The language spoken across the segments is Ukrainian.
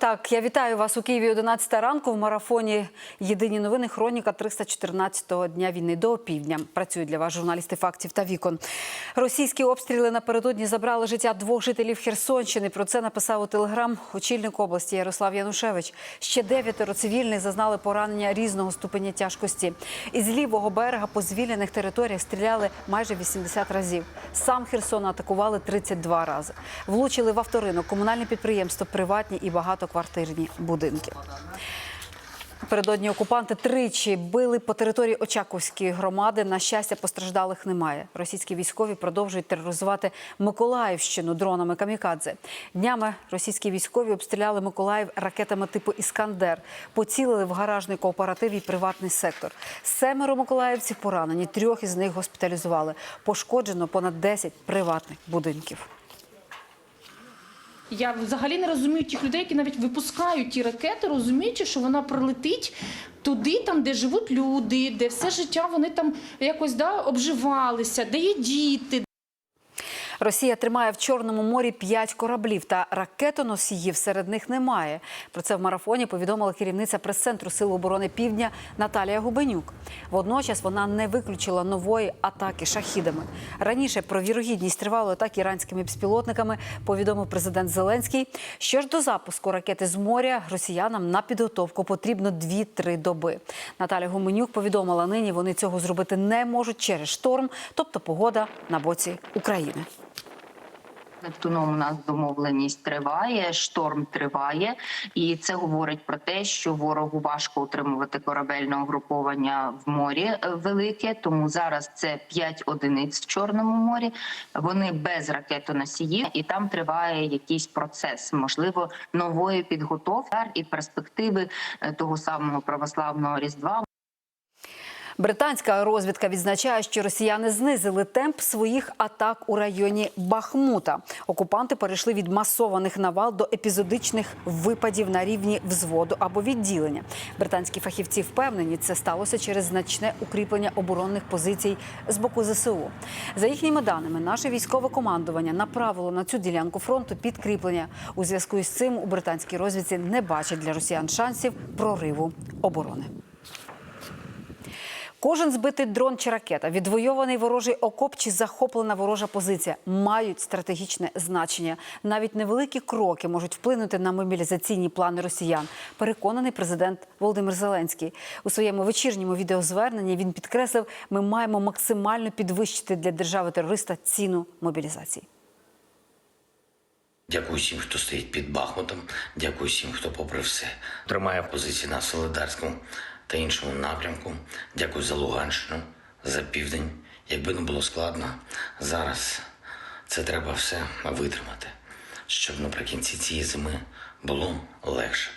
Так, я вітаю вас у Києві 11 ранку в марафоні Єдині новини. Хроніка 314-го дня війни до опівдня. Працюють для вас журналісти фактів та вікон. Російські обстріли напередодні забрали життя двох жителів Херсонщини. Про це написав у телеграм очільник області Ярослав Янушевич. Ще дев'ятеро цивільних зазнали поранення різного ступеня тяжкості. Із лівого берега по звільнених територіях стріляли майже 80 разів. Сам Херсон атакували 32 рази. Влучили в авторинок, комунальне підприємство, приватні і багатоквартирні будинки. Передодні окупанти тричі били по території Очаковської громади. На щастя, постраждалих немає. Російські військові продовжують тероризувати Миколаївщину дронами камікадзе. Днями російські військові обстріляли Миколаїв ракетами типу Іскандер. Поцілили в гаражний кооператив і приватний сектор. Семеро миколаївців поранені. Трьох із них госпіталізували. Пошкоджено понад 10 приватних будинків. Я взагалі не розумію тих людей, які навіть випускають ті ракети, розуміючи, що вона прилетить туди, там, де живуть люди, де все життя вони там якось да, обживалися, де є діти, Росія тримає в Чорному морі п'ять кораблів та ракетоносіїв серед них немає. Про це в марафоні повідомила керівниця прес-центру Сил оборони Півдня Наталія Губенюк. Водночас вона не виключила нової атаки шахідами. Раніше про вірогідність тривалої атаки іранськими безпілотниками повідомив президент Зеленський. Що ж до запуску ракети з моря росіянам на підготовку потрібно 2-3 доби. Наталя Гуменюк повідомила нині, вони цього зробити не можуть через шторм, тобто погода на боці України. Нептуном у нас домовленість триває, шторм триває, і це говорить про те, що ворогу важко утримувати корабельне угруповання в морі е, велике. Тому зараз це 5 одиниць в чорному морі. Вони без ракетоносіїв, і там триває якийсь процес, можливо, нової підготовки і перспективи е, того самого православного різдва. Британська розвідка відзначає, що росіяни знизили темп своїх атак у районі Бахмута. Окупанти перейшли від масованих навал до епізодичних випадів на рівні взводу або відділення. Британські фахівці впевнені, це сталося через значне укріплення оборонних позицій з боку ЗСУ. За їхніми даними, наше військове командування направило на цю ділянку фронту підкріплення. У зв'язку із цим у британській розвідці не бачать для росіян шансів прориву оборони. Кожен збитий дрон чи ракета, відвойований ворожий окоп чи захоплена ворожа позиція мають стратегічне значення. Навіть невеликі кроки можуть вплинути на мобілізаційні плани росіян. Переконаний президент Володимир Зеленський у своєму вечірньому відеозверненні. Він підкреслив, ми маємо максимально підвищити для держави терориста ціну мобілізації. Дякую всім, хто стоїть під Бахмутом. Дякую всім, хто, попри все, тримає позиції на Солидарському та іншому напрямку. Дякую за Луганщину, за південь. Якби не було складно, зараз це треба все витримати, щоб наприкінці цієї зими було легше.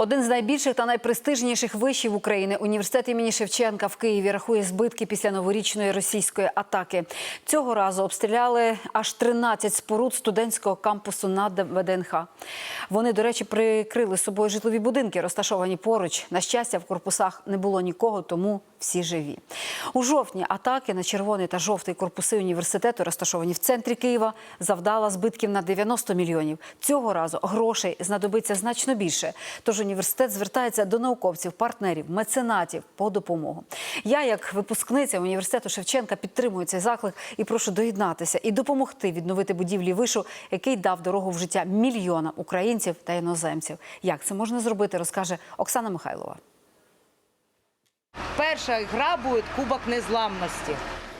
Один з найбільших та найпрестижніших вишів України університет імені Шевченка в Києві рахує збитки після новорічної російської атаки. Цього разу обстріляли аж 13 споруд студентського кампусу на ВДНХ. Вони, до речі, прикрили собою житлові будинки, розташовані поруч. На щастя, в корпусах не було нікого, тому всі живі. У жовтні атаки на червоний та жовтий корпуси університету, розташовані в центрі Києва, завдала збитків на 90 мільйонів. Цього разу грошей знадобиться значно більше. Тож університет звертається до науковців, партнерів, меценатів по допомогу. Я, як випускниця університету Шевченка, підтримую цей заклик і прошу доєднатися і допомогти відновити будівлі вишу, який дав дорогу в життя мільйонам українців та іноземців. Як це можна зробити, розкаже Оксана Михайлова. Перша гра буде Кубок Незламності.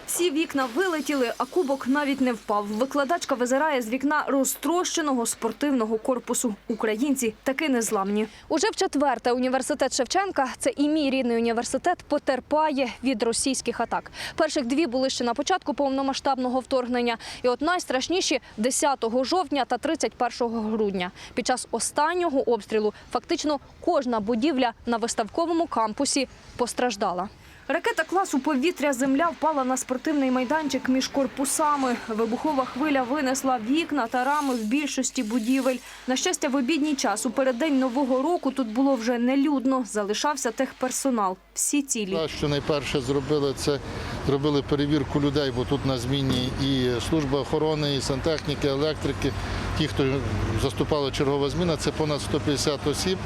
Всі вікна вилетіли, а кубок навіть не впав. Викладачка визирає з вікна розтрощеного спортивного корпусу. Українці таки незламні. Уже в четверте університет Шевченка, це і мій рідний університет, потерпає від російських атак. Перших дві були ще на початку повномасштабного вторгнення. І от найстрашніші 10 жовтня та 31 грудня. Під час останнього обстрілу фактично кожна будівля на виставковому кампусі постраждала. Ракета класу повітря земля впала на спортивний майданчик між корпусами. Вибухова хвиля винесла вікна та рами в більшості будівель. На щастя, в обідній час у переддень нового року тут було вже нелюдно. Залишався техперсонал. Всі цілі. Що найперше зробили, це зробили перевірку людей, бо тут на зміні і служба охорони, і сантехніки, електрики. ті, хто заступала чергова зміна, це понад 150 осіб.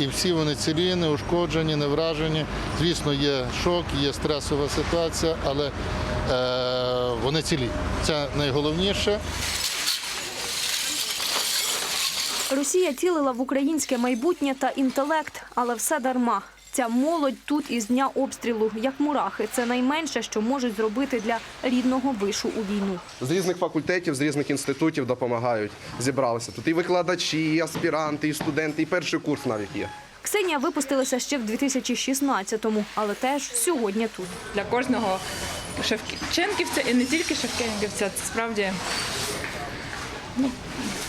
І всі вони цілі, не ушкоджені, не вражені. Звісно, є шок, є стресова ситуація, але е, вони цілі. Це найголовніше. Росія цілила в українське майбутнє та інтелект, але все дарма. Ця молодь тут із дня обстрілу, як мурахи. Це найменше, що можуть зробити для рідного вишу у війну. З різних факультетів, з різних інститутів допомагають. Зібралися тут і викладачі, і аспіранти, і студенти, і перший курс навіть є. Ксенія випустилася ще в 2016-му, але теж сьогодні тут. для кожного шевченківця і не тільки шевченківця. Це справді ну,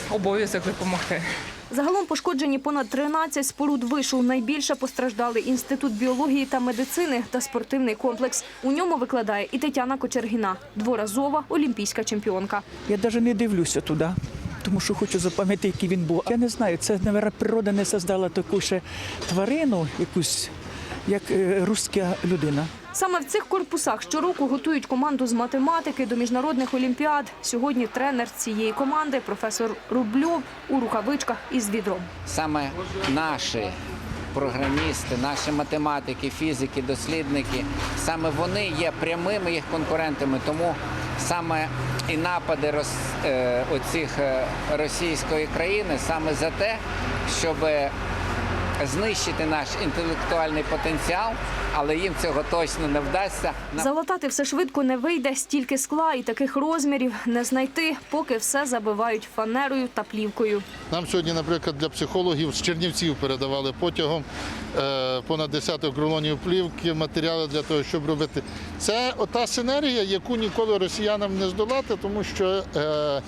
обов'язок допомогти. Загалом пошкоджені понад 13 споруд вишу. Найбільше постраждали інститут біології та медицини та спортивний комплекс. У ньому викладає і Тетяна Кочергіна, дворазова олімпійська чемпіонка. Я навіть не дивлюся туди, тому що хочу запам'ятати, який він був. Я не знаю, це, мабуть, природа не создала таку ще тварину, якусь, як е, руська людина. Саме в цих корпусах щороку готують команду з математики до міжнародних олімпіад. Сьогодні тренер цієї команди, професор Рубльов, у рукавичках із відром. саме наші програмісти, наші математики, фізики, дослідники, саме вони є прямими їх конкурентами. Тому саме і напади роз, е, оцих е, російської країни саме за те, щоб знищити наш інтелектуальний потенціал, але їм цього точно не вдасться. Залатати все швидко не вийде, стільки скла і таких розмірів не знайти, поки все забивають фанерою та плівкою. Нам сьогодні, наприклад, для психологів з Чернівців передавали потягом е, понад десяток рулонів плівки, матеріали для того, щоб робити. Це ота синергія, яку ніколи росіянам не здолати, тому що е,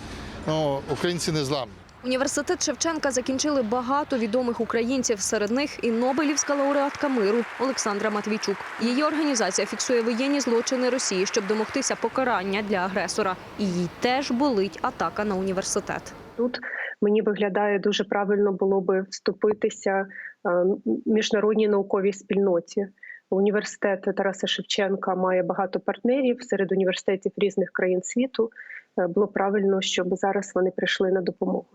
ну, українці не зламні. Університет Шевченка закінчили багато відомих українців. Серед них і Нобелівська лауреатка миру Олександра Матвійчук. Її організація фіксує воєнні злочини Росії, щоб домогтися покарання для агресора. І їй теж болить атака на університет. Тут мені виглядає дуже правильно було би вступитися е, міжнародній науковій спільноті. Університет Тараса Шевченка має багато партнерів серед університетів різних країн світу. Е, Було правильно, щоб зараз вони прийшли на допомогу.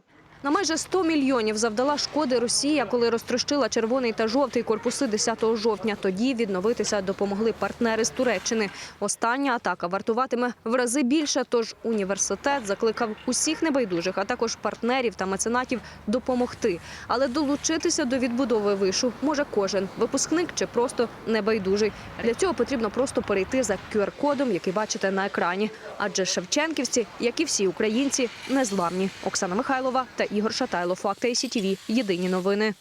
На майже 100 мільйонів завдала шкоди Росія, коли розтрощила червоний та жовтий корпуси 10 жовтня. Тоді відновитися допомогли партнери з Туреччини. Остання атака вартуватиме в рази більше. Тож університет закликав усіх небайдужих, а також партнерів та меценатів допомогти. Але долучитися до відбудови вишу може кожен випускник чи просто небайдужий. Для цього потрібно просто перейти за QR-кодом, який бачите на екрані. Адже шевченківці, як і всі українці, незламні. Оксана Михайлова та Ігор Шатайло. Факти СІТІВІ. Єдині новини.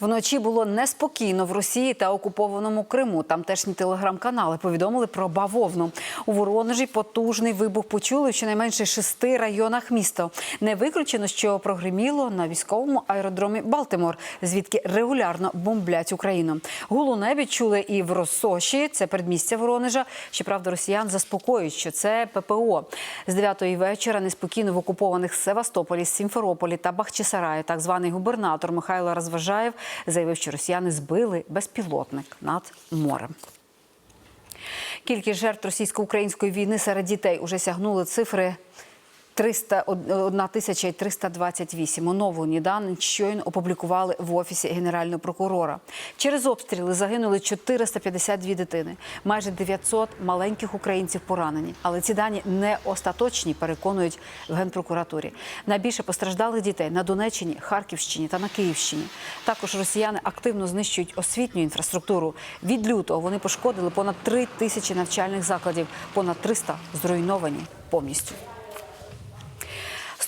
Вночі було неспокійно в Росії та окупованому Криму. Тамтешні телеграм-канали повідомили про бавовну. У Воронежі потужний вибух почули в щонайменше шести районах міста. Не виключено, що прогриміло на військовому аеродромі Балтимор, звідки регулярно бомблять Україну. Гул у небі чули і в Росоші, це передмістя Воронежа. Щоправда, росіян заспокоюють, що це ППО. З 9-ї вечора неспокійно в окупованих Севастополі, Сімферополі та Бахчисараї. Так званий губернатор Михайло Розважаєв заявив, що росіяни збили безпілотник над морем. Кількість жертв російсько-української війни серед дітей уже сягнули цифри 300, 1328. Оновлені дані щойно опублікували в офісі генерального прокурора. Через обстріли загинули 452 дитини. Майже 900 маленьких українців поранені. Але ці дані не остаточні, переконують в генпрокуратурі. Найбільше постраждалих дітей на Донеччині, Харківщині та на Київщині. Також росіяни активно знищують освітню інфраструктуру. Від лютого вони пошкодили понад 3 тисячі навчальних закладів, понад 300 зруйновані повністю.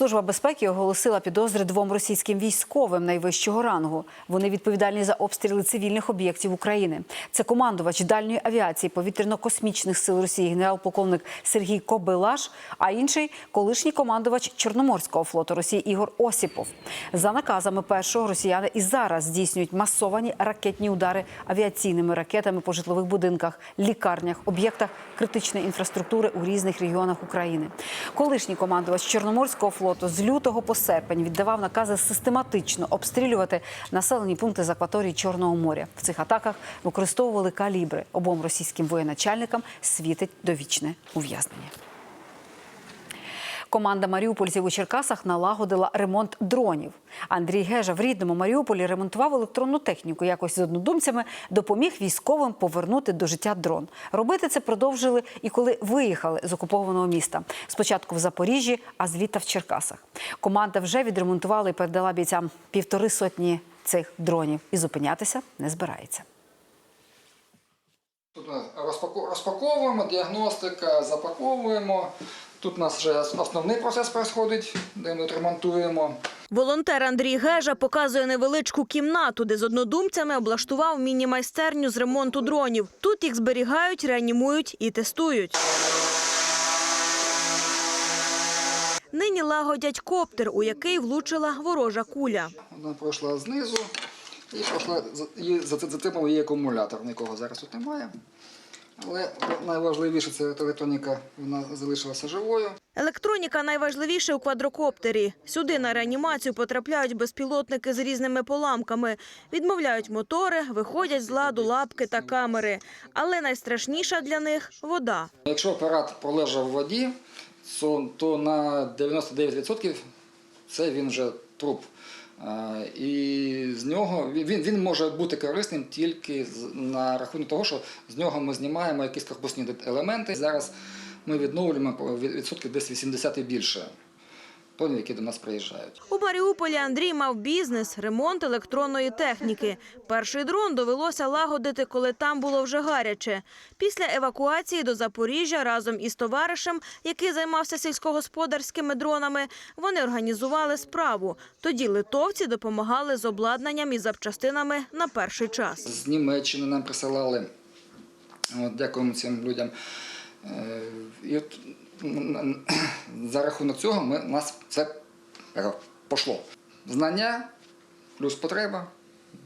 Служба безпеки оголосила підозри двом російським військовим найвищого рангу. Вони відповідальні за обстріли цивільних об'єктів України. Це командувач дальньої авіації повітряно-космічних сил Росії генерал-полковник Сергій Кобилаш, а інший колишній командувач Чорноморського флоту Росії Ігор Осіпов. За наказами першого росіяни і зараз здійснюють масовані ракетні удари авіаційними ракетами по житлових будинках, лікарнях, об'єктах критичної інфраструктури у різних регіонах України. Колишній командувач Чорноморського флоту з лютого по серпень віддавав накази систематично обстрілювати населені пункти з акваторії Чорного моря. В цих атаках використовували калібри. Обом російським воєначальникам світить довічне ув'язнення. Команда маріупольців у Черкасах налагодила ремонт дронів. Андрій Гежа в рідному Маріуполі ремонтував електронну техніку. Якось з однодумцями допоміг військовим повернути до життя дрон. Робити це продовжили і коли виїхали з окупованого міста. Спочатку в Запоріжжі, а звідти в Черкасах. Команда вже відремонтувала і передала бійцям півтори сотні цих дронів і зупинятися не збирається. Тут ми розпаковуємо, діагностика, запаковуємо. Тут у нас вже основний процес проходить, де ми ремонтуємо. Волонтер Андрій Гежа показує невеличку кімнату, де з однодумцями облаштував міні-майстерню з ремонту дронів. Тут їх зберігають, реанімують і тестують. Нині лагодять коптер, у який влучила ворожа куля. Вона пройшла знизу і пройшла за- і за- затримав її акумулятор, нікого зараз тут немає. Але найважливіше це електроніка, вона залишилася живою. Електроніка найважливіше у квадрокоптері. Сюди на реанімацію потрапляють безпілотники з різними поламками. Відмовляють мотори, виходять з ладу лапки та камери. Але найстрашніша для них – вода. Якщо апарат пролежав в воді, то, то на 99% це він вже труп. І з нього він, він може бути корисним тільки на рахунок того, що з нього ми знімаємо якісь корпусні елементи. Зараз ми відновлюємо відсотки десь 80 і більше тонів, які до нас приїжджають. У Маріуполі Андрій мав бізнес – ремонт електронної техніки. Перший дрон довелося лагодити, коли там було вже гаряче. Після евакуації до Запоріжжя разом із товаришем, який займався сільськогосподарськими дронами, вони організували справу. Тоді литовці допомагали з обладнанням і запчастинами на перший час. З Німеччини нам присилали. От, дякуємо цим людям. Е, І от за рахунок цього ми, нас це е, пошло. Знання плюс потреба,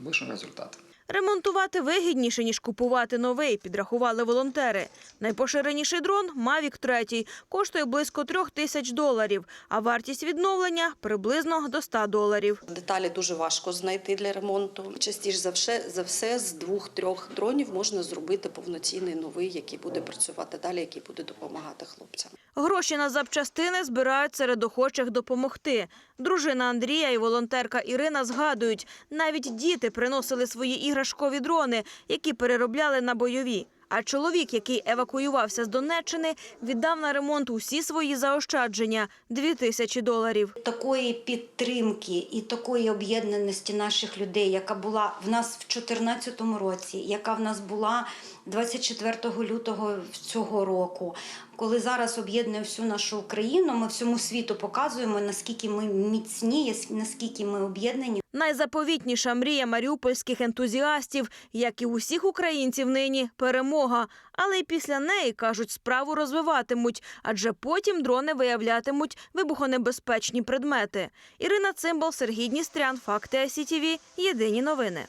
вийшов результат. Ремонтувати вигідніше, ніж купувати новий, підрахували волонтери. Найпоширеніший дрон Mavic 3 коштує близько трьох тисяч доларів, а вартість відновлення – приблизно до 100 доларів. Деталі дуже важко знайти для ремонту. Частіше за все, за все з двох-трьох дронів можна зробити повноцінний новий, який буде працювати далі, який буде допомагати хлопцям. Гроші на запчастини збирають серед охочих допомогти. Дружина Андрія і волонтерка Ірина згадують, навіть діти приносили свої іграшкові дрони, які переробляли на бойові. А чоловік, який евакуювався з Донеччини, віддав на ремонт усі свої заощадження – дві тисячі доларів. такої підтримки і такої об'єднаності наших людей, яка була в нас в 2014 році, яка в нас була 24 лютого цього року. Коли зараз об'єднує всю нашу Україну, ми всьому світу показуємо, наскільки ми міцні, наскільки ми об'єднані. Найзаповітніша мрія маріупольських ентузіастів, як і усіх українців нині – перемога. Але й після неї, кажуть, справу розвиватимуть, адже потім дрони виявлятимуть вибухонебезпечні предмети. Ірина Цимбал, Сергій Дністрян, Факти СІТВ. Єдині новини.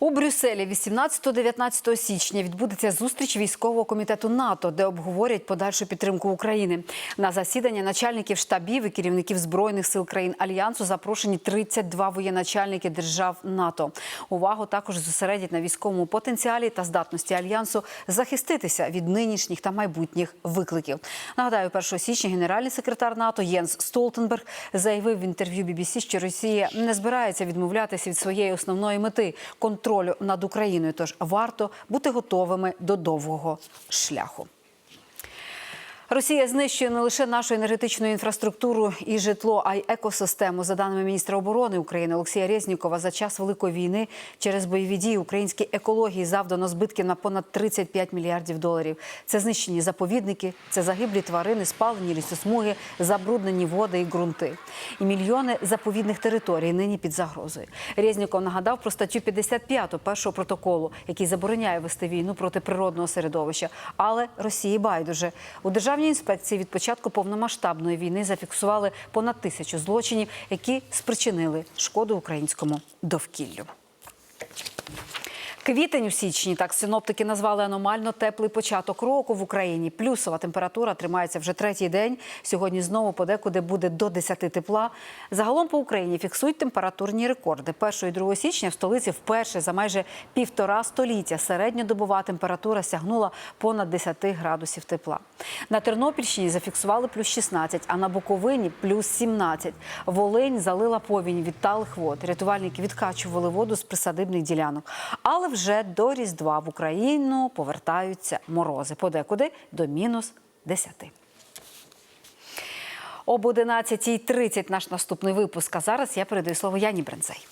У Брюсселі 18-19 січня відбудеться зустріч військового комітету НАТО, де обговорять подальшу підтримку України. На засідання начальників штабів і керівників збройних сил країн альянсу запрошені 32 воєначальники держав НАТО. Увагу також зосередять на військовому потенціалі та здатності альянсу захиститися від нинішніх та майбутніх викликів. Нагадаю, 1 січня генеральний секретар НАТО Єнс Столтенберг заявив в інтерв'ю BBC, що Росія не збирається відмовлятися від своєї основної мети контролю над Україною. Тож варто бути готовими до довгого шляху. Росія знищує не лише нашу енергетичну інфраструктуру і житло, а й екосистему. За даними міністра оборони України Олексія Резнікова, за час великої війни через бойові дії українській екології завдано збитків на понад 35 мільярдів доларів. Це знищені заповідники, це загиблі тварини, спалені лісосмуги, забруднені води і ґрунти. І мільйони заповідних територій нині під загрозою. Резніков нагадав про статтю 55 першого протоколу, який забороняє вести війну проти природного середовища. Але Росії байдуже у державній інспекції від початку повномасштабної війни зафіксували понад тисячу злочинів, які спричинили шкоду українському довкіллю. Квітень у січні, так синоптики назвали аномально теплий початок року в Україні. Плюсова температура тримається вже третій день. Сьогодні знову подекуди буде до 10 тепла. Загалом по Україні фіксують температурні рекорди. 1 і 2 січня в столиці вперше за майже півтора століття середньодобова температура сягнула понад 10 градусів тепла. На Тернопільщині зафіксували плюс 16, а на Буковині плюс 17. Волинь залила повінь від талих вод. Рятувальники відкачували воду з присадибних ділянок. Але вже до Різдва в Україну повертаються морози. Подекуди до мінус 10. Об 11.30 наш наступний випуск. А зараз я передаю слово Яні Бренцей.